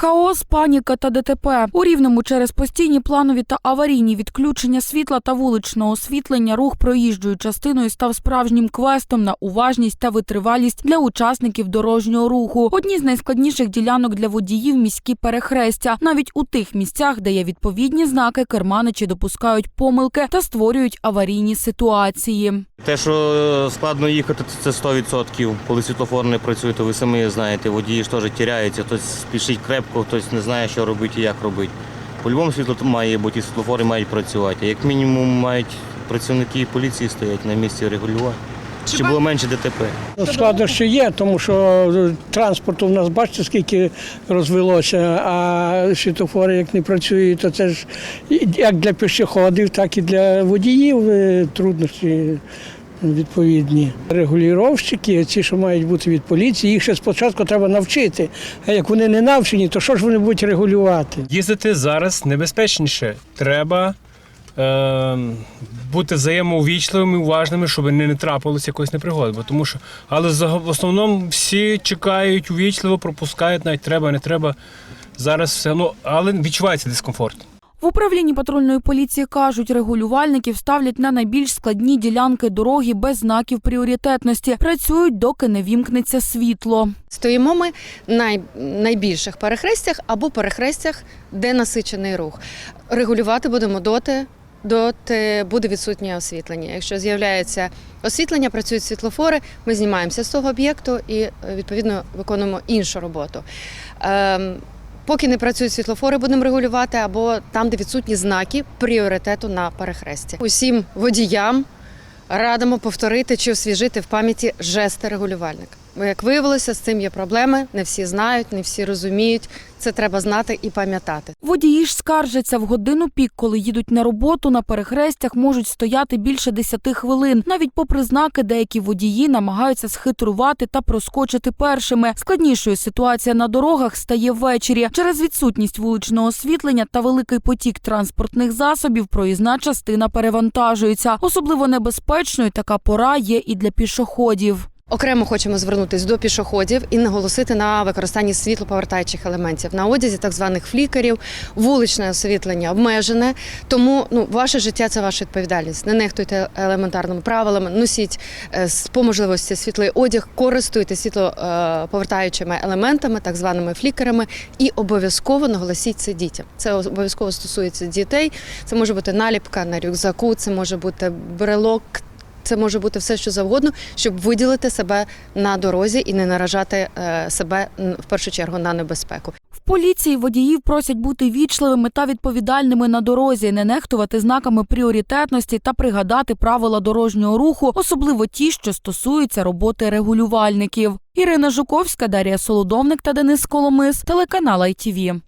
Хаос, паніка та ДТП. У Рівному через постійні планові та аварійні відключення світла та вуличного освітлення рух проїжджою частиною став справжнім квестом на уважність та витривалість для учасників дорожнього руху. Одні з найскладніших ділянок для водіїв міські перехрестя. Навіть у тих місцях, де є відповідні знаки, керманичі допускають помилки та створюють аварійні ситуації. Те, що складно їхати, це 100%. Коли світлофор не працює, то ви самі знаєте, водії ж теж тіряються, хтось спішить крепко, хтось не знає, що робити і як робити. По-любому світло має бути, і світлофори мають працювати. Як мінімум мають працівники поліції стоять на місці регулювати. Щоб було менше ДТП. Ну, Складнощі є, тому що е, транспорту в нас бачите, скільки розвелося, а світофори як не працюють, то це ж як для пішоходів, так і для водіїв е, труднощі відповідні. Регулювальщики, ці, що мають бути від поліції, їх ще спочатку треба навчити. А як вони не навчені, то що ж вони будуть регулювати? Їздити зараз небезпечніше. Треба е, бути взаємоувічливими, уважними, щоб не, не трапилося якоїсь непригоди. Бо тому що, але в основному всі чекають увічливо, пропускають, навіть треба, не треба. Зараз все ну, але відчувається дискомфорт. В управлінні патрульної поліції кажуть, регулювальників ставлять на найбільш складні ділянки дороги без знаків пріоритетності. Працюють, доки не вімкнеться світло. Стоїмо ми на найбільших перехрестях або перехрестях, де насичений рух. Регулювати будемо доти. Доти буде відсутнє освітлення. Якщо з'являється освітлення, працюють світлофори, ми знімаємося з того об'єкту і відповідно виконуємо іншу роботу. Поки не працюють світлофори, будемо регулювати або там, де відсутні знаки пріоритету на перехресті. Усім водіям радимо повторити чи освіжити в пам'яті жести регулювальника. Бо як виявилося, з цим є проблеми. Не всі знають, не всі розуміють. Це треба знати і пам'ятати. Водії ж скаржаться в годину пік, коли їдуть на роботу, на перехрестях можуть стояти більше 10 хвилин. Навіть попри знаки, деякі водії намагаються схитрувати та проскочити першими. Складнішою ситуація на дорогах стає ввечері. Через відсутність вуличного освітлення та великий потік транспортних засобів проїзна частина перевантажується. Особливо небезпечною така пора є і для пішоходів. Окремо хочемо звернутися до пішоходів і наголосити на використанні світлоповертаючих елементів на одязі, так званих флікерів, вуличне освітлення обмежене. Тому ну ваше життя це ваша відповідальність. Не нехтуйте елементарними правилами, носіть е, по можливості світлий одяг, користуйтесь світлоповертаючими елементами, так званими флікерами, і обов'язково наголосіть це дітям. Це обов'язково стосується дітей. Це може бути наліпка на рюкзаку, це може бути брелок. Це може бути все, що завгодно, щоб виділити себе на дорозі і не наражати е, себе в першу чергу на небезпеку. В поліції водіїв просять бути вічливими та відповідальними на дорозі, не нехтувати знаками пріоритетності та пригадати правила дорожнього руху, особливо ті, що стосуються роботи регулювальників. Ірина Жуковська, Дар'я Солодовник та Денис Коломис, телеканал ITV.